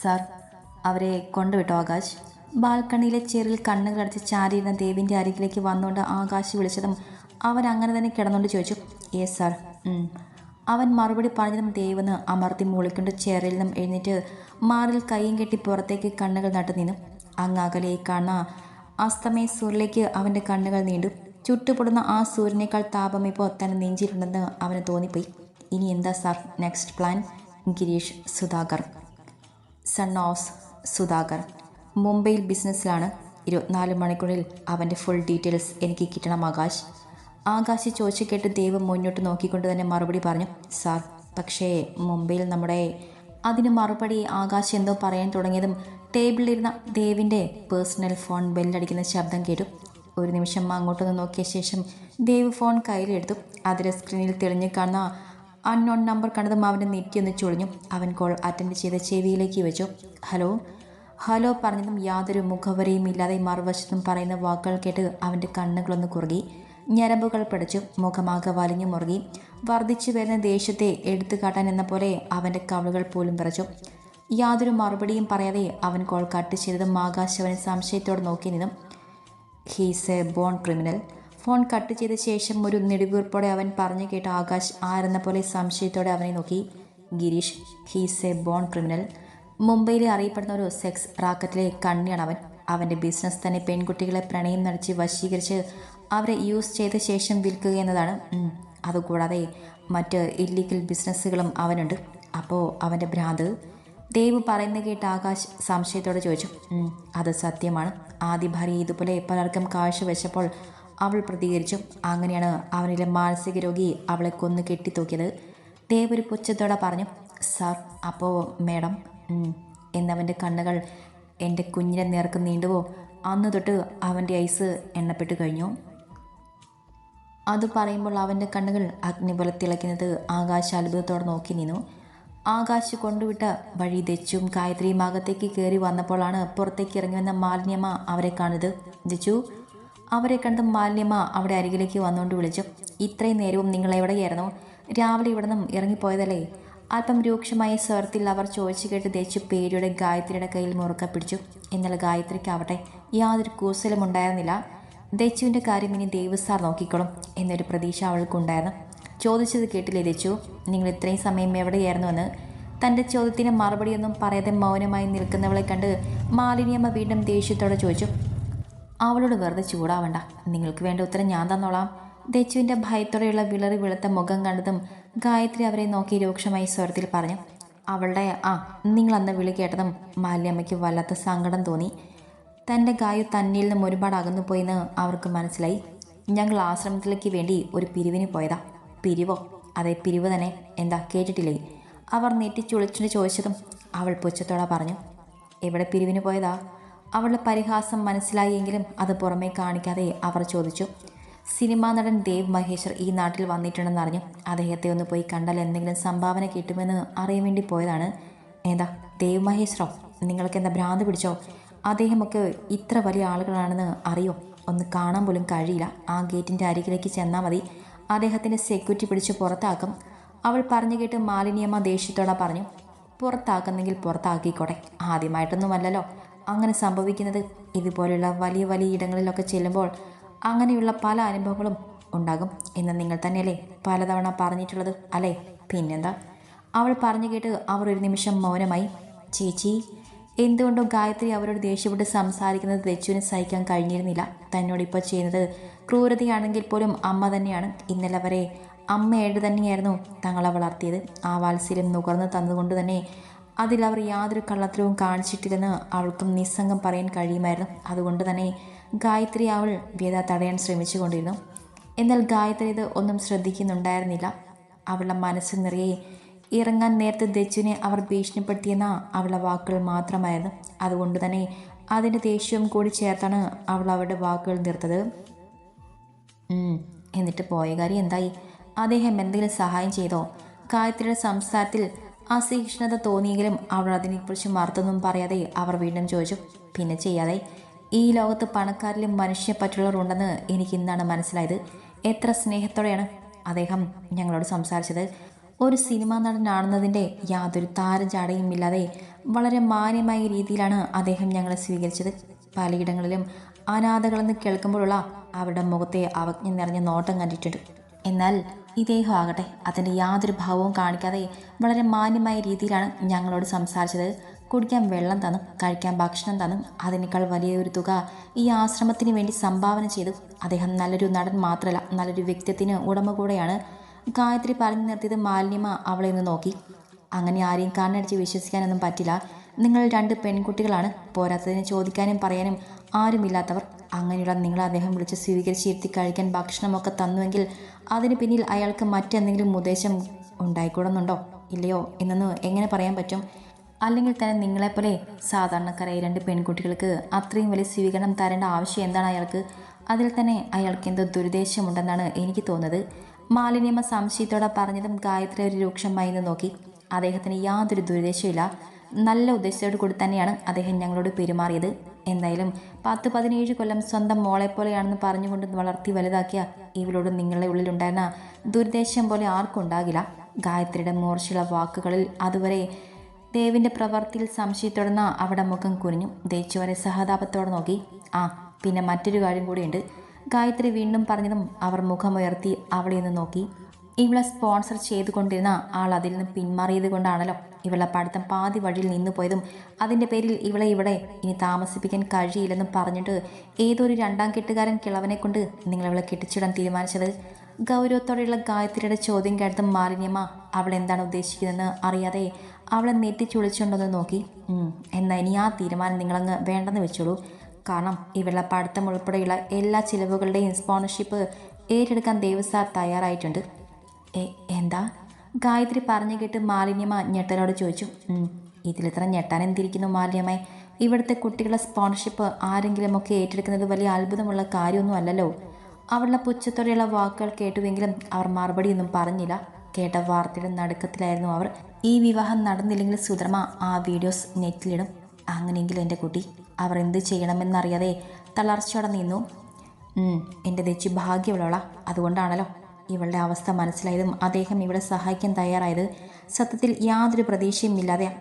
Sir അവരെ കൊണ്ടുവിട്ടോ ആകാശ്? ബാൽക്കണിയിലെ ചെറിൽ കണ്ണുകളടച്ച് ചാരിയിരുന്ന ദേവിന്റെ അരികിലേക്ക് വന്നുകൊണ്ട് ആകാശ് വിളിച്ചതും അവൻ അങ്ങനെ തന്നെ കിടന്നുകൊണ്ട് ചോദിച്ചു ഏ സാർ അവൻ മറുപടി പറഞ്ഞതും ദേവെന്ന് അമർത്തി മൂളിക്കൊണ്ട് ചേറിൽ നിന്നും എഴുന്നേറ്റ് മാറിൽ കൈയും കെട്ടി പുറത്തേക്ക് കണ്ണുകൾ നട്ടു നിന്നു. അങ്ങ് അകലെ കാണുന്ന അസ്തമയ സൂര്യലേക്ക് അവന്റെ കണ്ണുകൾ നീണ്ടു. ചുട്ടുപൊടുന്ന ആ സൂര്യനേക്കാൾ താപം ഇപ്പോൾ തന്നെ നെഞ്ചിലുണ്ടെന്ന് അവന് തോന്നിപ്പോയി. ഇനി എന്താ sir next plan? Girish Sudhakar. Son of Sudhakar മുംബൈയിൽ ബിസിനസ്സിലാണ് ഇരുപത്തിനാല് മണിക്കൂറിൽ അവന്റെ ഫുൾ ഡീറ്റെയിൽസ് എനിക്ക് കിട്ടണം ആകാശ്. ആകാശ് ചോദിച്ചു കേട്ട് ദേവ് മുന്നോട്ട് നോക്കിക്കൊണ്ട് തന്നെ മറുപടി പറഞ്ഞു സാർ പക്ഷേ മുംബൈയിൽ നമ്മുടെ അതിന് മറുപടി ആകാശ് എന്തോ പറയാൻ തുടങ്ങിയതും ടേബിളിലിരുന്ന ദേവിന്റെ പേഴ്സണൽ ഫോൺ ബെല്ലടിക്കുന്ന ശബ്ദം കേട്ടു. ഒരു നിമിഷം അങ്ങോട്ടൊന്ന് നോക്കിയ ശേഷം ദേവ് ഫോൺ കയ്യിലെടുത്തു. അതിലെ സ്ക്രീനിൽ തെളിഞ്ഞു കാണുന്ന അൺനോൺ നമ്പർ കണ്ടതും അവന്റെ നെറ്റിയൊന്ന് ചൊളിഞ്ഞു. അവൻ കോൾ അറ്റൻഡ് ചെയ്ത ചെവിയിലേക്ക് വെച്ചു. ഹലോ? ഹലോ പറഞ്ഞതും യാതൊരു മുഖവരയും ഇല്ലാതെ മറുവശത്തും പറയുന്ന വാക്കുകൾ കേട്ട് അവന്റെ കണ്ണുകളൊന്ന് കുറുകി. ഞരമ്പുകൾ പിടച്ചു. മുഖമാകെ വലിഞ്ഞു മുറുകി. വർദ്ധിച്ചു വരുന്ന ദേഷ്യത്തെ എടുത്തു കാട്ടാൻ എന്ന പോലെ അവന്റെ കവളുകൾ പോലും വിറച്ചു. യാതൊരു മറുപടിയും പറയാതെ അവൻ കോൾ കട്ട് ചെയ്തതും ആകാശവനെ അവനെ സംശയത്തോടെ നോക്കി നിന്നും. He's a born criminal phone cut ചെയ്ത ശേഷം ഒരു നെടുവീർപ്പോടെ അവൻ പറഞ്ഞു കേട്ട ആകാശ് ആരെന്ന പോലെ സംശയത്തോടെ അവനെ നോക്കി. Girish he's a born criminal മുംബൈയിലെ അറിയപ്പെടുന്ന ഒരു സെക്സ് റാക്കറ്റിലെ കണ്ണിയാണ് അവൻ. അവന്റെ ബിസിനസ് തന്നെ പെൺകുട്ടികളെ പ്രണയം നടിച്ച് വശീകരിച്ച് അവരെ യൂസ് ചെയ്ത ശേഷം വിൽക്കുക എന്നതാണ്. അതുകൂടാതെ മറ്റ് ഇല്ലീഗൽ ബിസിനസ്സുകളും അവനുണ്ട്. അപ്പോൾ അവന്റെ ഭ്രാന്ത്? ദേവ് പറയുന്ന കേട്ട് ആകാശ് സംശയത്തോടെ ചോദിച്ചു. അത് സത്യമാണ്. ആദ്യ ഭാര്യ ഇതുപോലെ പലർക്കും കാഴ്ചവെച്ചപ്പോൾ അവൾ പ്രതികരിച്ചു. അങ്ങനെയാണ് അവനിലെ മാനസിക രോഗി അവളെ കൊന്നു കെട്ടിത്തൂക്കിയത്. ദേവ് ഒരു പുച്ഛത്തോടെ പറഞ്ഞു സാർ അപ്പോൾ മേഡം ഉം." എന്നവന്റെ കണ്ണുകൾ എന്റെ കുഞ്ഞിനെ നേർക്ക് നീണ്ടുവോ? അന്ന് തൊട്ട് അവന്റെ ഐസ് എണ്ണപ്പെട്ട് കഴിഞ്ഞു. അത് പറയുമ്പോൾ അവന്റെ കണ്ണുകൾ അഗ്നി പോലെ തിളയ്ക്കുന്നത് ആകാശ അത്ഭുതത്തോടെ നോക്കി നിന്നു. ആകാശ് കൊണ്ടുവിട്ട വഴി ദച്ചും ഗായത്രിയും അകത്തേക്ക് കയറി വന്നപ്പോഴാണ് പുറത്തേക്ക് ഇറങ്ങി വന്ന മാലിന്യമ്മ അവരെ കാണുന്നത്. ദച്ചു അവരെ കണ്ട് മാലിന്യമ്മ അവിടെ അരികിലേക്ക് വന്നുകൊണ്ട് വിളിച്ചു. ഇത്രയും നേരവും നിങ്ങൾ എവിടെയായിരുന്നു? രാവിലെ ഇവിടെ നിന്നും ഇറങ്ങിപ്പോയതല്ലേ? അല്പം രൂക്ഷമായ സ്വരത്തിൽ അവർ ചോദിച്ചു കേട്ട് ദച്ചു പേരിയുടെ ഗായത്രിയുടെ കയ്യിൽ മുറുക്ക പിടിച്ചു. എന്നാൽ ഗായത്രിക്കാവട്ടെ യാതൊരു കൂസലും ഉണ്ടായിരുന്നില്ല. ദച്ചുവിന്റെ കാര്യം ഇനി ദേവസ്ഥാർ നോക്കിക്കോളും എന്നൊരു പ്രതീക്ഷ അവൾക്കുണ്ടായിരുന്നു. ചോദിച്ചത് കേട്ടില്ലേ ദച്ചു? നിങ്ങൾ ഇത്രയും സമയം എവിടെയായിരുന്നുവെന്ന്? തന്റെ ചോദ്യത്തിന് മറുപടിയൊന്നും പറയാതെ മൗനമായി നിൽക്കുന്നവളെ കണ്ട് മാലിന്യമ്മ വീണ്ടും ദേഷ്യത്തോടെ ചോദിച്ചു. അവളോട് വെറുതെ ചൂടാവണ്ട. നിങ്ങൾക്ക് വേണ്ട ഉത്തരം ഞാൻ തന്നോളാം. ദച്ചുവിന്റെ ഭയത്തോടെയുള്ള വിളറി വെളുത്ത മുഖം കണ്ടതും ഗായത്രി അവരെ നോക്കി രൂക്ഷമായി സ്വരത്തിൽ പറഞ്ഞു അവളുടെ ആ നിങ്ങൾ അന്ന് വിളി കേട്ടതും മാല്യമ്മയ്ക്ക് വല്ലാത്ത സങ്കടം തോന്നി. തന്റെ ഗായു തന്നിൽ നിന്നും ഒരുപാട് അകന്നു പോയെന്ന് അവർക്ക് മനസ്സിലായി. ഞങ്ങൾ ആശ്രമത്തിലേക്ക് വേണ്ടി ഒരു പിരിവിന് പോയതാ. പിരിവോ? അതെ പിരിവ് തന്നെ. എന്താ കേട്ടിട്ടില്ലേ? അവർ നെറ്റിച്ചുളിച്ചിട്ട് ചോദിച്ചതും അവൾ പുച്ഛത്തോടെ പറഞ്ഞു എവിടെ പിരിവിന് പോയതാ? അവളുടെ പരിഹാസം മനസ്സിലായെങ്കിലും അത് പുറമേ കാണിക്കാതെ അവർ ചോദിച്ചു സിനിമാ നടൻ ദേവ് മഹേശ്വർ ഈ നാട്ടിൽ വന്നിട്ടുണ്ടെന്ന് അറിഞ്ഞു. അദ്ദേഹത്തെ ഒന്ന് പോയി കണ്ടാൽ എന്തെങ്കിലും സംഭാവന കിട്ടുമെന്ന് അറിയാൻ വേണ്ടി പോയതാണ്. എന്താ ദേവ് മഹേശ്വറോ നിങ്ങൾക്ക് എന്താ ഭ്രാന്ത് പിടിച്ചോ? അദ്ദേഹമൊക്കെ ഇത്ര വലിയ ആളുകളാണെന്ന് അറിയോ? ഒന്ന് കാണാൻ പോലും കഴിയില്ല. ആ ഗേറ്റിന്റെ അരികിലേക്ക് ചെന്നാൽ മതി. അദ്ദേഹത്തിന്റെ സെക്യൂരിറ്റി പിടിച്ച് പുറത്താക്കും. അവൾ പറഞ്ഞു കേട്ട് മാലിന്യമ്മ ദേഷ്യത്തോടെ പറഞ്ഞു പുറത്താക്കുന്നെങ്കിൽ പുറത്താക്കിക്കോട്ടെ. ആദ്യമായിട്ടൊന്നുമല്ലല്ലോ. അങ്ങനെ സംഭവിക്കുന്നത് ഇതുപോലെയുള്ള വലിയ വലിയ ഇടങ്ങളിലൊക്കെ ചെല്ലുമ്പോൾ അങ്ങനെയുള്ള പല അനുഭവങ്ങളും ഉണ്ടാകും. എന്ന് നിങ്ങൾ തന്നെയല്ലേ പലതവണ പറഞ്ഞിട്ടുള്ളത് അല്ലേ? പിന്നെന്താ? അവൾ പറഞ്ഞു കേട്ട് അവർ ഒരു നിമിഷം മൗനമായി. ചേച്ചി എന്തുകൊണ്ടും ഗായത്രി അവരോട് ദേഷ്യപ്പെട്ട് സംസാരിക്കുന്നത് ദച്ചുവിന് സഹിക്കാൻ കഴിഞ്ഞിരുന്നില്ല. തന്നോട് ഇപ്പോൾ ചെയ്യുന്നത് ക്രൂരതയാണെങ്കിൽ പോലും അമ്മ തന്നെയാണ്. ഇന്നലെ വരെ അമ്മയായിട്ട് തന്നെയായിരുന്നു തങ്ങളെ വളർത്തിയത്. ആ വാത്സല്യം നുകർന്ന് തന്നുകൊണ്ട് തന്നെ അതിൽ അവർ യാതൊരു കള്ളത്തരവും കാണിച്ചിട്ടില്ലെന്ന് അവൾക്കും നിസ്സംഗം പറയാൻ കഴിയുമായിരുന്നു. അതുകൊണ്ട് തന്നെ ഗായത്രി അവൾ വ്യത തടയാൻ ശ്രമിച്ചുകൊണ്ടിരുന്നു. എന്നാൽ ഗായത്രി ഇത് ഒന്നും ശ്രദ്ധിക്കുന്നുണ്ടായിരുന്നില്ല. അവളുടെ മനസ്സ് നിറയെ ഇറങ്ങാൻ നേരത്തെ ദച്ചുവിനെ അവർ ഭീഷണിപ്പെടുത്തിയെന്ന അവളുടെ വാക്കുകൾ മാത്രമായിരുന്നു. അതുകൊണ്ട് തന്നെ അതിന്റെ ദേഷ്യവും കൂടി ചേർത്താണ് അവൾ അവളുടെ വാക്കുകൾ നിർത്തത്. എന്നിട്ട് പോയ കാര്യം എന്തായി? അദ്ദേഹം എന്തെങ്കിലും സഹായം ചെയ്തോ? ഗായത്രിയുടെ സംസാരത്തിൽ അസഹിഷ്ണുത തോന്നിയെങ്കിലും അവൾ അതിനെക്കുറിച്ച് മറുത്തൊന്നും പറയാതെ അവർ വീണ്ടും ചോദിച്ചു പിന്നെ ചെയ്യാതെ? ഈ ലോകത്ത് പണക്കാരിലും മനുഷ്യ ഉണ്ടെന്ന് എനിക്ക് ഇന്നാണ് മനസ്സിലായത്. എത്ര സ്നേഹത്തോടെയാണ് അദ്ദേഹം ഞങ്ങളോട് സംസാരിച്ചത്. ഒരു സിനിമാ നടനാണെന്നതിന്റെ യാതൊരു താരജാടയും ഇല്ലാതെ വളരെ മാന്യമായ രീതിയിലാണ് അദ്ദേഹം ഞങ്ങളെ സ്വീകരിച്ചത്. പലയിടങ്ങളിലും അനാഥകളെന്ന് കേൾക്കുമ്പോഴുള്ള അവരുടെ മുഖത്തെ അവജ്ഞ നിറഞ്ഞ നോട്ടം കണ്ടിട്ടുണ്ട്. എന്നാൽ ഇദ്ദേഹം ആകട്ടെ. അതിന്റെ യാതൊരു ഭാവവും കാണിക്കാതെ വളരെ മാന്യമായ രീതിയിലാണ് ഞങ്ങളോട് സംസാരിച്ചത്. കുടിക്കാൻ വെള്ളം തന്നും കഴിക്കാൻ ഭക്ഷണം തന്നും അതിനേക്കാൾ വലിയൊരു തുക ഈ ആശ്രമത്തിന് വേണ്ടി സംഭാവന ചെയ്തു. അദ്ദേഹം നല്ലൊരു നടൻ മാത്രമല്ല നല്ലൊരു വ്യക്തിത്വത്തിന് ഉടമ കൂടെയാണ് ഗായത്രി പറഞ്ഞു നിർത്തിയത് മാലിന്യമ അവളെ ഒന്ന് നോക്കി. അങ്ങനെ ആരെയും കണ്ണടിച്ച് വിശ്വസിക്കാനൊന്നും പറ്റില്ല. നിങ്ങൾ രണ്ട് പെൺകുട്ടികളാണ്. പോരാത്തതിന് ചോദിക്കാനും പറയാനും ആരുമില്ലാത്തവർ അങ്ങനെയുള്ള നിങ്ങളെ അദ്ദേഹം വിളിച്ച് സ്വീകരിച്ച് ഇരുത്തി കഴിക്കാൻ ഭക്ഷണമൊക്കെ തന്നുവെങ്കിൽ അതിന് പിന്നിൽ അയാൾക്ക് മറ്റെന്തെങ്കിലും ഉദ്ദേശം ഉണ്ടായിക്കൂടുന്നുണ്ടോ? ഇല്ലയോ? എന്നൊന്ന് എങ്ങനെ പറയാൻ പറ്റും? അല്ലെങ്കിൽ തന്നെ നിങ്ങളെപ്പോലെ സാധാരണക്കാരായ രണ്ട് പെൺകുട്ടികൾക്ക് അത്രയും വലിയ സ്വീകരണം തരേണ്ട ആവശ്യം എന്താണ് അയാൾക്ക്? അതിൽ തന്നെ അയാൾക്ക് എന്തോ ദുരുദ്ദേശമുണ്ടെന്നാണ് എനിക്ക് തോന്നുന്നത്. മാലിന്യമ്മ സംശയത്തോടെ പറഞ്ഞതും ഗായത്രി ഒരു രൂക്ഷമായി നിന്ന് നോക്കി. അദ്ദേഹത്തിന് യാതൊരു ദുരുദ്ദേശമില്ല നല്ല ഉദ്ദേശത്തോടു കൂടി തന്നെയാണ് അദ്ദേഹം ഞങ്ങളോട് പെരുമാറിയത്. എന്തായാലും പത്ത് പതിനേഴ് കൊല്ലം സ്വന്തം മോളെ പോലെയാണെന്ന് പറഞ്ഞുകൊണ്ട് വളർത്തി വലുതാക്കിയ ഇവളോട് നിങ്ങളുടെ ഉള്ളിലുണ്ടായിരുന്ന ദുരുദ്ദേശം പോലെ ആർക്കും ഉണ്ടാകില്ല. ഗായത്രിയുടെ മൂർച്ചയുള്ള വാക്കുകളിൽ അതുവരെ ദേവിന്റെ പ്രവർത്തിയിൽ സംശയത്തോടുന്ന അവിടെ മുഖം കുനിഞ്ഞു. ദേച്ചുവരെ സഹതാപത്തോടെ നോക്കി. ആ പിന്നെ മറ്റൊരു കാര്യം കൂടിയുണ്ട്. ഗായത്രി വീണ്ടും പറഞ്ഞതും അവർ മുഖമുയർത്തി അവളെ നിന്ന് നോക്കി. ഇവളെ സ്പോൺസർ ചെയ്തുകൊണ്ടിരുന്ന ആൾ അതിൽ നിന്ന് പിന്മാറിയത് കൊണ്ടാണല്ലോ ഇവളെ പഠിത്തം പാതി വഴിയിൽ നിന്നു പോയതും അതിന്റെ പേരിൽ ഇവളെ ഇവിടെ ഇനി താമസിപ്പിക്കാൻ കഴിയില്ലെന്നും പറഞ്ഞിട്ട് ഏതൊരു രണ്ടാം കെട്ടുകാരൻ കിളവനെ കൊണ്ട് നിങ്ങളിവളെ കെട്ടിച്ചിടാൻ തീരുമാനിച്ചത്. ഗൗരവത്തോടെയുള്ള ഗായത്രിയുടെ ചോദ്യം കേട്ടതും മാലിന്യമ്മ അവൾ എന്താണ് ഉദ്ദേശിക്കുന്നതെന്ന് അറിയാതെ അവളെ നെറ്റി നെറ്റിച്ചുളിച്ചുകൊണ്ടൊന്ന് നോക്കി. എന്നാൽ ഇനി ആ തീരുമാനം നിങ്ങളങ്ങ് വേണ്ടെന്ന് വെച്ചോളൂ. കാരണം ഇവളുടെ പഠിത്തം ഉൾപ്പെടെയുള്ള എല്ലാ ചിലവുകളുടെയും സ്പോൺസർഷിപ്പ് ഏറ്റെടുക്കാൻ ദേവസ്വാർ തയ്യാറായിട്ടുണ്ട്. എന്താ? ഗായത്രി പറഞ്ഞു കേട്ട് മാലിന്യമ ഞെട്ടനോട് ചോദിച്ചു. ഇതിലിത്ര ഞെട്ടാൻ എന്തിരിക്കുന്നു മാലിന്യമായി? ഇവിടുത്തെ കുട്ടികളുടെ സ്പോൺസർഷിപ്പ് ആരെങ്കിലുമൊക്കെ ഏറ്റെടുക്കുന്നത് വലിയ അത്ഭുതമുള്ള കാര്യമൊന്നും അല്ലല്ലോ. അവളുടെ പുച്ഛത്തോടെയുള്ള വാക്കുകൾ കേട്ടുവെങ്കിലും അവർ മറുപടിയൊന്നും പറഞ്ഞില്ല. കേട്ട വാർത്തയുടെ നടുക്കത്തിലായിരുന്നു അവർ. ഈ വിവാഹം നടന്നില്ലെങ്കിൽ സുധർമ്മ ആ വീഡിയോസ് നെറ്റിലിടും. അങ്ങനെയെങ്കിലും എന്റെ കുട്ടി അവർ എന്ത് ചെയ്യണമെന്നറിയാതെ തളർച്ചയോടെ നിന്നു. എന്റെ തെച്ചി ഭാഗ്യമുള്ളവളാ. അതുകൊണ്ടാണല്ലോ. ഇവളുടെ അവസ്ഥ മനസ്സിലായതും അദ്ദേഹം ഇവളെ സഹായിക്കാൻ തയ്യാറായത് സത്യത്തിൽ യാതൊരു പ്രതീക്ഷയും ഇല്ലാതെ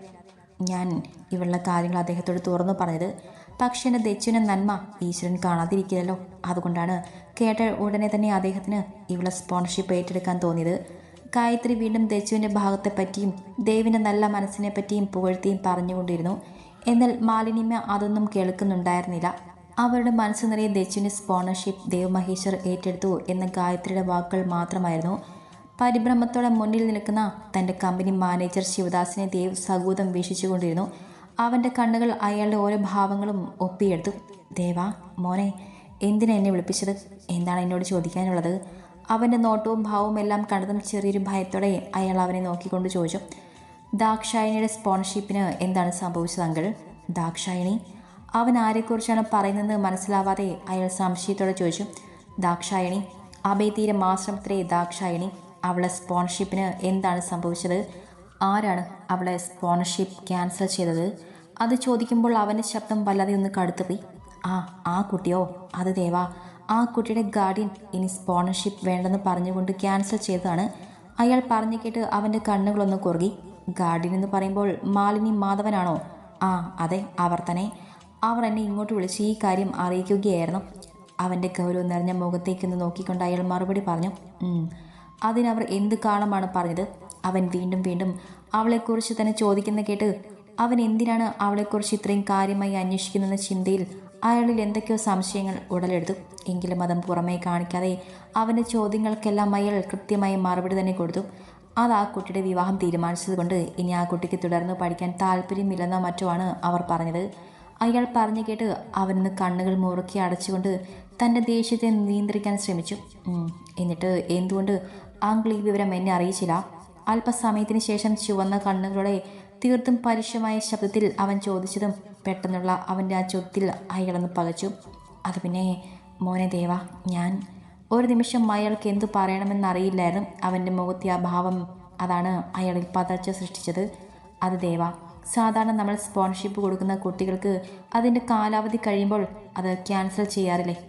ഞാൻ ഇവളുടെ കാര്യങ്ങൾ അദ്ദേഹത്തോട് തുറന്നു പറഞ്ഞത്. പക്ഷേ എന്റെ ദച്ചുവിനെ നന്മ ഈശ്വരൻ കാണാതിരിക്കില്ലല്ലോ. അതുകൊണ്ടാണ് കേട്ട ഉടനെ തന്നെ അദ്ദേഹത്തിന് ഇവളെ സ്പോൺസർഷിപ്പ് ഏറ്റെടുക്കാൻ തോന്നിയത്. ഗായത്രി വീണ്ടും ദച്ചുവിന്റെ ഭാഗത്തെ പറ്റിയും ദേവിന്റെ നല്ല മനസ്സിനെ പറ്റിയും പുകഴ്ത്തിയും പറഞ്ഞുകൊണ്ടിരുന്നു. എന്നാൽ മാലിനിമ അതൊന്നും കേൾക്കുന്നുണ്ടായിരുന്നില്ല. അവരുടെ മനസ്സ് നിറയെ ദച്ചുവിന്റെ സ്പോണർഷിപ്പ് ദേവ് മഹേശ്വർ ഏറ്റെടുത്തു എന്ന ഗായത്രിയുടെ വാക്കുകൾ മാത്രമായിരുന്നു. പരിഭ്രമത്തോടെ മുന്നിൽ നിൽക്കുന്ന തന്റെ കമ്പനി മാനേജർ ശിവദാസിനെ ദേവ് സകൂതം വീക്ഷിച്ചുകൊണ്ടിരുന്നു. അവന്റെ കണ്ണുകൾ അയാളുടെ ഓരോ ഭാവങ്ങളും ഒപ്പിയെടുത്തു. ദേവ മോനെ എന്തിനാ എന്നെ വിളിപ്പിച്ചത്? എന്താണ് എന്നോട് ചോദിക്കാനുള്ളത്? അവന്റെ നോട്ടവും ഭാവവും എല്ലാം കണ്ടതും ചെറിയൊരു ഭയത്തോടെ അയാൾ അവനെ നോക്കിക്കൊണ്ട് ചോദിച്ചു. ദാക്ഷായണിയുടെ സ്പോൺഷിപ്പിന് എന്താണ് സംഭവിച്ചത് അങ്കിൾ? ദാക്ഷായണി അവൻ ആരെക്കുറിച്ചാണ് പറയുന്നത് മനസ്സിലാവാതെ അയാൾ സംശയത്തോടെ ചോദിച്ചു ദാക്ഷായണി അഭയതീര മാശ്രമത്തിലെ ദാക്ഷായണി അവളെ സ്പോൺഷിപ്പിന് എന്താണ് സംഭവിച്ചത്? ആരാണ് അവളെ സ്പോൺഷിപ്പ് ക്യാൻസൽ ചെയ്തത്? അത് ചോദിക്കുമ്പോൾ അവന്റെ ശബ്ദം വല്ലാതെ ഒന്ന് കടുത്തുപോയി. ആ ആ കുട്ടിയോ? അത് ദേവാ ആ കുട്ടിയുടെ ഗാർഡിയൻ ഇനി സ്പോൺഷിപ്പ് വേണ്ടെന്ന് പറഞ്ഞുകൊണ്ട് ക്യാൻസൽ ചെയ്തതാണ്. അയാൾ പറഞ്ഞു കേട്ട് അവന്റെ കണ്ണുകളൊന്ന് കുറുകി. ഗാർഡിയൻ എന്ന് പറയുമ്പോൾ മാലിനി മാധവനാണോ? ആ അതെ അവർ തന്നെ. അവർ എന്നെ ഇങ്ങോട്ട് വിളിച്ച് ഈ കാര്യം അറിയിക്കുകയായിരുന്നു. അവന്റെ ഗൗരവം നിറഞ്ഞ മുഖത്തേക്ക് നിന്ന് നോക്കിക്കൊണ്ട് അയാൾ മറുപടി പറഞ്ഞു അതിനവർ എന്ത് കാളമാണ് പറഞ്ഞത്? അവൻ വീണ്ടും വീണ്ടും അവളെക്കുറിച്ച് തന്നെ ചോദിക്കുന്ന കേട്ട് അവൻ എന്തിനാണ് അവളെക്കുറിച്ച് ഇത്രയും കാര്യമായി അന്വേഷിക്കുന്നതെന്ന ചിന്തയിൽ അയാളിൽ എന്തൊക്കെയോ സംശയങ്ങൾ ഉടലെടുത്തു. എങ്കിലും അതും പുറമേ കാണിക്കാതെ അവന്റെ ചോദ്യങ്ങൾക്കെല്ലാം അയാൾ കൃത്യമായി മറുപടി തന്നെ കൊടുത്തു. അത് ആ കുട്ടിയുടെ വിവാഹം തീരുമാനിച്ചതുകൊണ്ട് ഇനി ആ കുട്ടിക്ക് തുടർന്ന് പഠിക്കാൻ താല്പര്യമില്ലെന്നോ മറ്റോ ആണ് അവർ പറഞ്ഞത്. അയാൾ പറഞ്ഞു കേട്ട് അവനൊന്ന് കണ്ണുകൾ മുറുക്കി അടച്ചുകൊണ്ട് തന്റെ ദേഷ്യത്തെ നിയന്ത്രിക്കാൻ ശ്രമിച്ചു. എന്നിട്ട് എന്തുകൊണ്ട് ആംഗ്ലി വിവരം എന്നെ അറിയിച്ചില്ല? അല്പസമയത്തിന് ശേഷം ചുവന്ന കണ്ണുകളോടെ തീർത്തും പരുഷമായ ശബ്ദത്തിൽ അവൻ ചോദിച്ചതും പെട്ടെന്നുള്ള അവന്റെ ആ ചോദ്യത്തിൽ അയാളൊന്ന് പകച്ചു. അത് പിന്നെ മോനെ ദേവ ഞാൻ ഒരു നിമിഷം അയാൾക്ക് എന്തു പറയണമെന്നറിയില്ലായിരുന്നു. അവന്റെ മുഖത്തെ ആ ഭാവം അതാണ് അയാളിൽ പതച്ച സൃഷ്ടിച്ചത്. അത് ദേവ സാധാരണ നമ്മൾ സ്പോൺഷിപ്പ് കൊടുക്കുന്ന കുട്ടികൾക്ക് അതിന്റെ കാലാവധി കഴിയുമ്പോൾ അത് ക്യാൻസൽ ചെയ്യാറില്ലേ?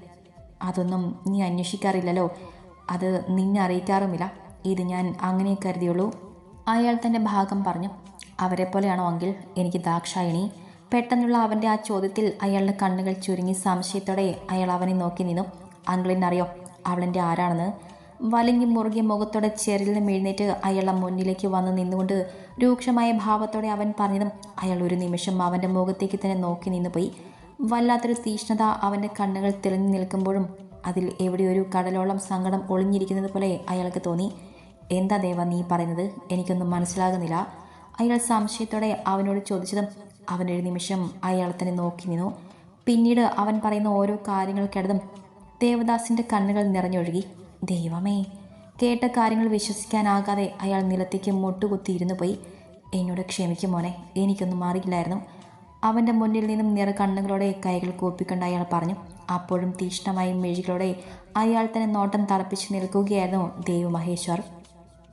അതൊന്നും നീ അന്വേഷിക്കാറില്ലല്ലോ. അത് നിന്നെ അറിയിക്കാറുമില്ല. ഇത് ഞാൻ അങ്ങനെ കരുതിയുള്ളൂ. അയാൾ തന്റെ ഭാഗം പറഞ്ഞു അവരെ പോലെയാണോ എങ്കിൽ എനിക്ക് ദാക്ഷായണി. പെട്ടെന്നുള്ള അവന്റെ ആ ചോദ്യത്തിൽ അയാളുടെ കണ്ണുകൾ ചുരുങ്ങി സംശയത്തോടെ അയാൾ അവനെ നോക്കി നിന്നു. അങ്കിളിനറിയോ അവളെന്റെ ആരാണെന്ന് വലിഞ്ഞു മുറുകിയ മുഖത്തോടെ ചെറിൽ നിന്ന് എഴുന്നേറ്റ് അയാളുടെ മുന്നിലേക്ക് വന്ന് നിന്നുകൊണ്ട് രൂക്ഷമായ ഭാവത്തോടെ അവൻ പറഞ്ഞതും അയാൾ ഒരു നിമിഷം അവന്റെ മുഖത്തേക്ക് തന്നെ നോക്കി നിന്നുപോയി. വല്ലാത്തൊരു തീഷ്ണത അവന്റെ കണ്ണുകൾ തെളിഞ്ഞു നിൽക്കുമ്പോഴും അതിൽ എവിടെയൊരു കടലോളം സങ്കടം ഒളിഞ്ഞിരിക്കുന്നത് പോലെ അയാൾക്ക് തോന്നി. എന്താ ദേവ നീ പറയുന്നത്? എനിക്കൊന്നും മനസ്സിലാകുന്നില്ല. അയാൾ സംശയത്തോടെ അവനോട് ചോദിച്ചതും അവനൊരു നിമിഷം അയാളെ തന്നെ നോക്കി നിന്നു. പിന്നീട് അവൻ പറയുന്ന ഓരോ കാര്യങ്ങൾക്കിടതും ദേവദാസിന്റെ കണ്ണുകൾ നിറഞ്ഞൊഴുകി. ദൈവമേ കേട്ട കാര്യങ്ങൾ വിശ്വസിക്കാനാകാതെ അയാൾ നിലത്തേക്ക് മുട്ടുകുത്തിയിരുന്നു പോയി. എന്നോട് ക്ഷമിക്കും മോനെ എനിക്കൊന്നും മാറിയില്ലായിരുന്നു. അവന്റെ മുന്നിൽ നിന്നും നിറ കണ്ണുകളോടെ കൈകൾ കൂപ്പിക്കൊണ്ട് അയാൾ പറഞ്ഞു. അപ്പോഴും തീഷ്ണമായ മെഴികളോടെ അയാൾ തന്നെ നോട്ടം തറപ്പിച്ച് നിൽക്കുകയായിരുന്നു ദേവ് മഹേശ്വർ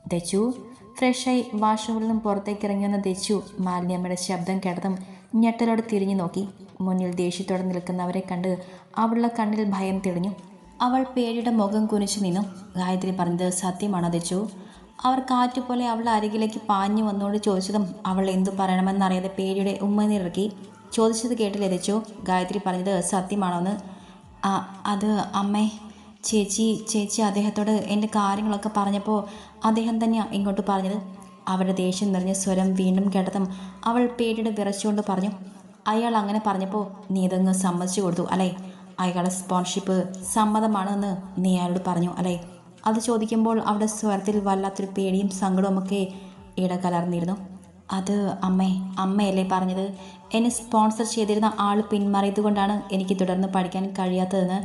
ദച്ചു ഫ്രഷായി വാഷ്റൂമിൽ നിന്നും പുറത്തേക്ക് ഇറങ്ങി വന്ന ദച്ചു മാലിന്യമ്മയുടെ ശബ്ദം കേട്ടതും ഞെട്ടലോടെ തിരിഞ്ഞു നോക്കി മുന്നിൽ ദേഷ്യത്തോടെ നിൽക്കുന്നവരെ കണ്ട് അവളുടെ കണ്ണിൽ ഭയം തെളിഞ്ഞു. അവൾ പേടിയുടെ മുഖം കുനിച്ചു നിന്നു. ഗായത്രി പറഞ്ഞത് സത്യമാണോ ദച്ചു? അവർ കാറ്റുപോലെ അവളുടെ അരികിലേക്ക് പാഞ്ഞു വന്നുകൊണ്ട് ചോദിച്ചതും അവൾ എന്തു പറയണമെന്നറിയാതെ പേടിയുടെ ഉമ്മനിറക്കി. ചോദിച്ചത് കേട്ടില്ലേ ദച്ചു? ഗായത്രി പറഞ്ഞത് സത്യമാണോന്ന്. അത് അമ്മേ ചേച്ചി ചേച്ചി അദ്ദേഹത്തോട് എന്റെ കാര്യങ്ങളൊക്കെ പറഞ്ഞപ്പോൾ അദ്ദേഹം തന്നെയാണ് ഇങ്ങോട്ട് പറഞ്ഞത്. അവരുടെ ദേഷ്യം നിറഞ്ഞ സ്വരം വീണ്ടും കേട്ടതും അവൾ പേടിയുടെ വിറച്ചുകൊണ്ട് പറഞ്ഞു. അയാൾ അങ്ങനെ പറഞ്ഞപ്പോൾ നീ ഇതങ്ങ് സമ്മതിച്ചു കൊടുത്തു അല്ലേ? അയാളുടെ സ്പോൺഷിപ്പ് സമ്മതമാണെന്ന് നീ അയാളോട് പറഞ്ഞു അല്ലേ? അത് ചോദിക്കുമ്പോൾ അവിടെ സ്വരത്തിൽ വല്ലാത്തൊരു പേടിയും സങ്കടവുമൊക്കെ ഇടകലർന്നിരുന്നു. അത് അമ്മേ അമ്മയല്ലേ പറഞ്ഞത്? എന്നെ സ്പോൺസർ ചെയ്തിരുന്ന ആൾ പിന്മാറിയത് കൊണ്ടാണ് എനിക്ക് തുടർന്ന് പഠിക്കാൻ കഴിയാത്തതെന്ന്.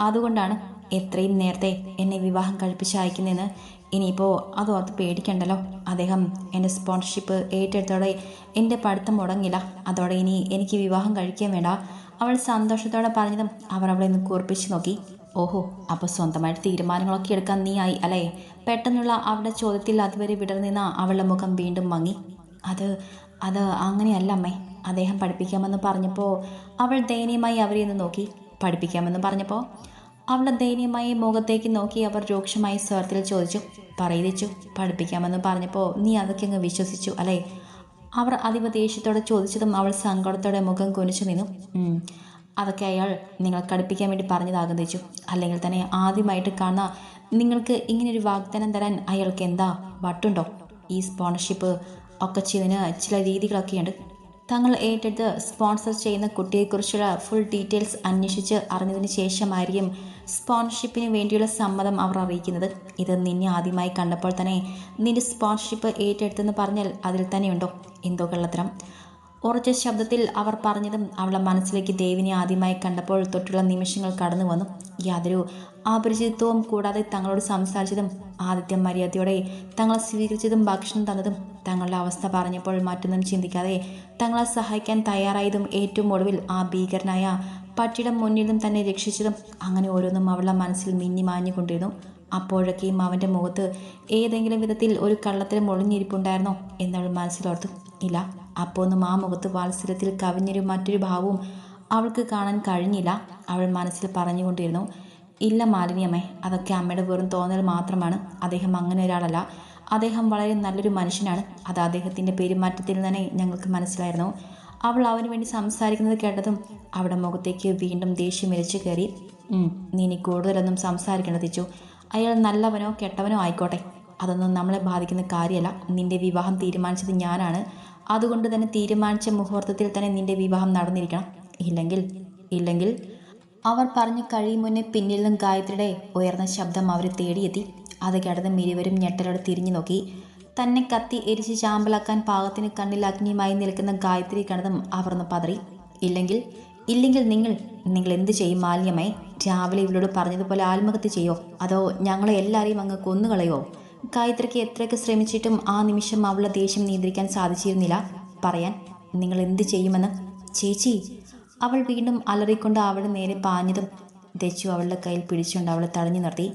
അതുകൊണ്ടാണ് എത്രയും നേരത്തെ എന്നെ വിവാഹം കഴിപ്പിച്ച് അയക്കുന്നതെന്ന്. ഇനിയിപ്പോൾ ഓർത്ത് പേടിക്കണ്ടല്ലോ. അദ്ദേഹം എന്റെ സ്പോൺസർഷിപ്പ് ഏറ്റെടുത്തോടെ എന്റെ പഠിത്തം മുടങ്ങില്ല. അതോടെ ഇനി എനിക്ക് വിവാഹം കഴിക്കാൻ വേണ്ട. അവൾ സന്തോഷത്തോടെ പറഞ്ഞതും അവർ അവളെ ഒന്ന് കുറിപ്പിച്ച് നോക്കി. ഓഹോ അപ്പോൾ സ്വന്തമായിട്ട് തീരുമാനങ്ങളൊക്കെ എടുക്കാൻ നീ ആയി അല്ലേ? പെട്ടെന്നുള്ള അവളുടെ ചോദ്യത്തിൽ അതുവരെ വിടർന്നിന്ന അവളുടെ മുഖം വീണ്ടും മങ്ങി. അത് അത് അങ്ങനെയല്ല അമ്മേ. അദ്ദേഹം പഠിപ്പിക്കാമെന്ന് പറഞ്ഞപ്പോൾ അവൾ ദയനീയമായി അവരെ ഒന്ന് നോക്കി. പഠിപ്പിക്കാമെന്ന് പറഞ്ഞപ്പോൾ അവളുടെ ദയനീയമായി മുഖത്തേക്ക് നോക്കി അവർ രൂക്ഷമായി സ്വരത്തിൽ ചോദിച്ചു. പറയിച്ചു പഠിപ്പിക്കാമെന്ന് പറഞ്ഞപ്പോൾ നീ അതൊക്കെ അങ്ങ് വിശ്വസിച്ചു അല്ലേ? അവർ അതീവ ദേഷ്യത്തോടെ ചോദിച്ചതും അവൾ സങ്കടത്തോടെ മുഖം കുനിച്ചു നിന്നു. "ഉം, അതൊക്കെ അയാൾ നിങ്ങൾ കടുപ്പിക്കാൻ വേണ്ടി പറഞ്ഞതാകും തെച്ചു. അല്ലെങ്കിൽ തന്നെ ആദ്യമായിട്ട് കാണുന്ന നിങ്ങൾക്ക് ഇങ്ങനൊരു വാഗ്ദാനം തരാൻ അയാൾക്ക് എന്താ വട്ടുണ്ടോ? ഈ സ്പോൺസർഷിപ്പ് ഒക്കെ ചെയ്തതിന് ചില രീതികളൊക്കെയുണ്ട്. തങ്ങൾ ഏറ്റെടുത്ത് സ്പോൺസർ ചെയ്യുന്ന കുട്ടിയെക്കുറിച്ചുള്ള ഫുൾ ഡീറ്റെയിൽസ് അന്വേഷിച്ച് അറിഞ്ഞതിന് ശേഷമായിരിക്കും സ്പോൺസർഷിപ്പിന് വേണ്ടിയുള്ള സമ്മതം അവർ അറിയിക്കുന്നത്. ഇത് നിന്നെ ആദ്യമായി കണ്ടപ്പോൾ തന്നെ നിന്റെ സ്പോൺഷിപ്പ് ഏറ്റെടുത്തെന്ന് പറഞ്ഞാൽ അതിൽ തന്നെയുണ്ടോ? എന്തോ കള്ളത്തരം. ഉറച്ച ശബ്ദത്തിൽ അവർ പറഞ്ഞതും അവളെ മനസ്സിലേക്ക് ദേവിനെ ആദ്യമായി കണ്ടപ്പോൾ തൊട്ടുള്ള നിമിഷങ്ങൾ കടന്നു വന്നു. യാതൊരു അപരിചിതത്വവും കൂടാതെ തങ്ങളോട് സംസാരിച്ചതും ആദിത്യം മര്യാദയോടെ തങ്ങളെ സ്വീകരിച്ചതും ഭക്ഷണം തന്നതും തങ്ങളുടെ അവസ്ഥ പറഞ്ഞപ്പോൾ മറ്റൊന്നും ചിന്തിക്കാതെ തങ്ങളെ സഹായിക്കാൻ തയ്യാറായതും ഏറ്റവും ഒടുവിൽ ആ ഭീകരനായ പട്ടിയുടെ മുന്നിലും തന്നെ രക്ഷിച്ചതും അങ്ങനെ ഓരോന്നും അവളുടെ മനസ്സിൽ മിന്നി മാഞ്ഞുകൊണ്ടിരുന്നു. അപ്പോഴൊക്കെയും അവന്റെ മുഖത്ത് ഏതെങ്കിലും വിധത്തിൽ ഒരു കള്ളത്തരം ഒളിഞ്ഞിരിപ്പുണ്ടായിരുന്നോ എന്നവൾ മനസ്സിലോർത്തു. ഇല്ല അപ്പോൾ ഒന്നും ആ മുഖത്ത് വാത്സല്യത്തിൽ കവിഞ്ഞൊരു മറ്റൊരു ഭാവവും അവൾക്ക് കാണാൻ കഴിഞ്ഞില്ല. അവൾ മനസ്സിൽ പറഞ്ഞുകൊണ്ടിരുന്നു ഇല്ല മാലിന്യമേ അതൊക്കെ അമ്മയുടെ വെറും തോന്നൽ മാത്രമാണ്. അദ്ദേഹം അങ്ങനെ ഒരാളല്ല. അദ്ദേഹം വളരെ നല്ലൊരു മനുഷ്യനാണ്. അത് അദ്ദേഹത്തിന്റെ പെരുമാറ്റത്തിൽ തന്നെ ഞങ്ങൾക്ക് മനസ്സിലായിരുന്നു. അവൾ അവന് വേണ്ടി സംസാരിക്കുന്നത് കേട്ടതും അവിടെ മുഖത്തേക്ക് വീണ്ടും ദേഷ്യം വിരച്ചു കയറി "ഉം, നീ ഇനി കൂടുതലൊന്നും സംസാരിക്കേണ്ട അയാൾ നല്ലവനോ കെട്ടവനോ ആയിക്കോട്ടെ. അതൊന്നും നമ്മളെ ബാധിക്കുന്ന കാര്യമല്ല. നിന്റെ വിവാഹം തീരുമാനിച്ചത് ഞാനാണ്. അതുകൊണ്ട് തന്നെ തീരുമാനിച്ച മുഹൂർത്തത്തിൽ തന്നെ നിന്റെ വിവാഹം നടന്നിരിക്കണം. ഇല്ലെങ്കിൽ ഇല്ലെങ്കിൽ അവർ പറഞ്ഞു കഴിയും മുന്നേ പിന്നിൽ നിന്നും ഗായത്രിയുടെ ഉയർന്ന ശബ്ദം അവരെ തേടിയെത്തി. അത് കേട്ടതും ഇരുവരും ഞെട്ടലോടെ തിരിഞ്ഞു നോക്കി. തന്നെ കത്തി എരിച്ച് ചാമ്പലാക്കാൻ പാകത്തിന് കണ്ണിൽ അഗ്നിയുമായി നിൽക്കുന്ന ഗായത്രി കണ്ടതും അവർന്ന് പതറി. ഇല്ലെങ്കിൽ ഇല്ലെങ്കിൽ നിങ്ങൾ നിങ്ങൾ എന്ത് ചെയ്യും മാലിന്യമായി രാവിലെ ഇവളോട് പറഞ്ഞതുപോലെ ആത്മഹത്യ ചെയ്യോ? അതോ ഞങ്ങളെ എല്ലാവരെയും അങ്ങ് കൊന്നുകളയോ? ഗായത്രിക്ക് എത്രയൊക്കെ ശ്രമിച്ചിട്ടും ആ നിമിഷം അവളുടെ ദേഷ്യം നിയന്ത്രിക്കാൻ സാധിച്ചിരുന്നില്ല. പറയാൻ നിങ്ങൾ എന്ത് ചെയ്യുമെന്ന്? ചേച്ചി അവൾ വീണ്ടും അലറിക്കൊണ്ട് അവളുടെ നേരെ പാഞ്ഞതും ദച്ചു അവളുടെ കയ്യിൽ പിടിച്ചുകൊണ്ട് അവളെ തടഞ്ഞു നിർത്തി.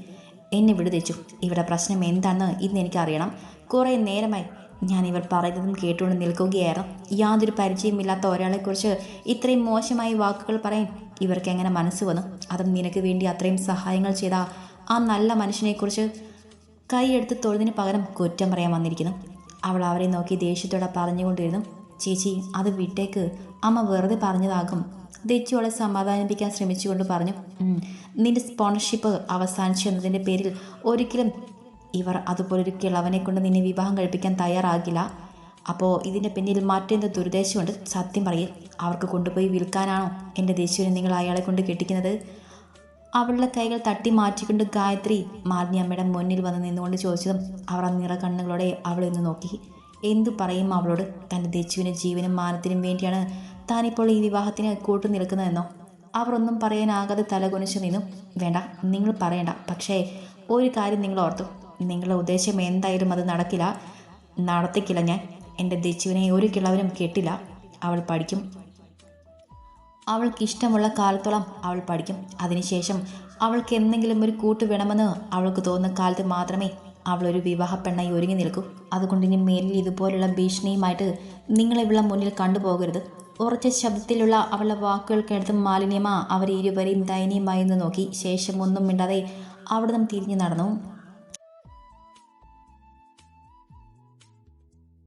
എന്നെ വിടുതച്ചു. ഇവിടെ പ്രശ്നം എന്താണെന്ന് ഇന്ന് എനിക്കറിയണം. കുറേ നേരമായി ഞാൻ ഇവർ പറയുന്നതും കേട്ടുകൊണ്ട് നിൽക്കുകയായിരുന്നു. യാതൊരു പരിചയമില്ലാത്ത ഒരാളെക്കുറിച്ച് ഇത്രയും മോശമായി വാക്കുകൾ പറയാൻ ഇവർക്ക് എങ്ങനെ മനസ്സ് വന്നു? അതും നിനക്ക് വേണ്ടി അത്രയും സഹായങ്ങൾ ചെയ്ത ആ നല്ല മനുഷ്യനെക്കുറിച്ച് കൈയെടുത്ത് തൊഴുതിന് പകരം കുറ്റം പറയാൻ വന്നിരിക്കുന്നു. അവൾ അവരെ നോക്കി ദേഷ്യത്തോടെ പറഞ്ഞുകൊണ്ടിരുന്നു. ചേച്ചി അത് വിട്ടേക്ക്. അമ്മ വെറുതെ പറഞ്ഞതാകും. ദച്ചു സമാധാനിപ്പിക്കാൻ ശ്രമിച്ചുകൊണ്ട് പറഞ്ഞു. നിന്റെ സ്പോൺസർഷിപ്പ് അവസാനിച്ചു എന്നതിന്റെ പേരിൽ ഒരിക്കലും ഇവർ അതുപോലൊരു കിളവനെ കൊണ്ട് നിന്നെ വിവാഹം കഴിപ്പിക്കാൻ തയ്യാറാകില്ല. അപ്പോൾ ഇതിന്റെ പിന്നിൽ മാറ്റേണ്ട ദുരുദ്ദേശമുണ്ട്? സത്യം പറയും. അവർക്ക് കൊണ്ടുപോയി വിൽക്കാനാണോ എന്റെ ദേശീയനെ നിങ്ങൾ അയാളെ കൊണ്ട് കെട്ടിക്കുന്നത്? അവളുടെ കൈകൾ തട്ടി മാറ്റിക്കൊണ്ട് ഗായത്രി മാലിനി അമ്മയുടെ മുന്നിൽ വന്ന് നിന്നുകൊണ്ട് ചോദിച്ചതും അവർ നിറ കണ്ണുകളോടെ അവളെ ഒന്ന് നോക്കി. എന്തു പറയും അവളോട്? തന്റെ ദച്ചുവിന് ജീവനും മാനത്തിനും വേണ്ടിയാണ് താനിപ്പോൾ ഈ വിവാഹത്തിന് കൂട്ടു നിൽക്കുന്നതെന്നോ അവർ ഒന്നും പറയാനാകാതെ തലകൊനിച്ച് നിന്നു. വേണ്ട നിങ്ങൾ പറയണ്ട. പക്ഷേ ഒരു കാര്യം നിങ്ങൾ ഓർത്തു. നിങ്ങളുടെ ഉദ്ദേശം എന്തായാലും അത് നടക്കില്ല. നടത്തിക്കില്ല ഞാൻ. എന്റെ ദച്ചുവിനെ ഒരു കിളവനും കെട്ടില്ല. അവൾ പഠിക്കും. അവൾക്ക് ഇഷ്ടമുള്ള കാലത്തോളം അവൾ പഠിക്കും. അതിനുശേഷം അവൾക്ക് എന്തെങ്കിലും ഒരു കൂട്ട് വേണമെന്ന് അവൾക്ക് തോന്നുന്ന കാലത്ത് മാത്രമേ അവളൊരു വിവാഹ പെണ്ണായി ഒരുങ്ങി നിൽക്കൂ. അതുകൊണ്ട് ഇനി മേലിൽ ഇതുപോലുള്ള ഭീഷണിയുമായിട്ട് നിങ്ങളെ ഇവിടെ മുന്നിൽ കണ്ടുപോകരുത്. ഉറച്ച ശബ്ദത്തിലുള്ള അവളുടെ വാക്കുകൾ മാലിന്യമാ അവരെ ഇരുവരെയും ദയനീയമായി നോക്കി ശേഷം ഒന്നും മിണ്ടാതെ അവിടെ നിന്ന് തിരിഞ്ഞു നടന്നു.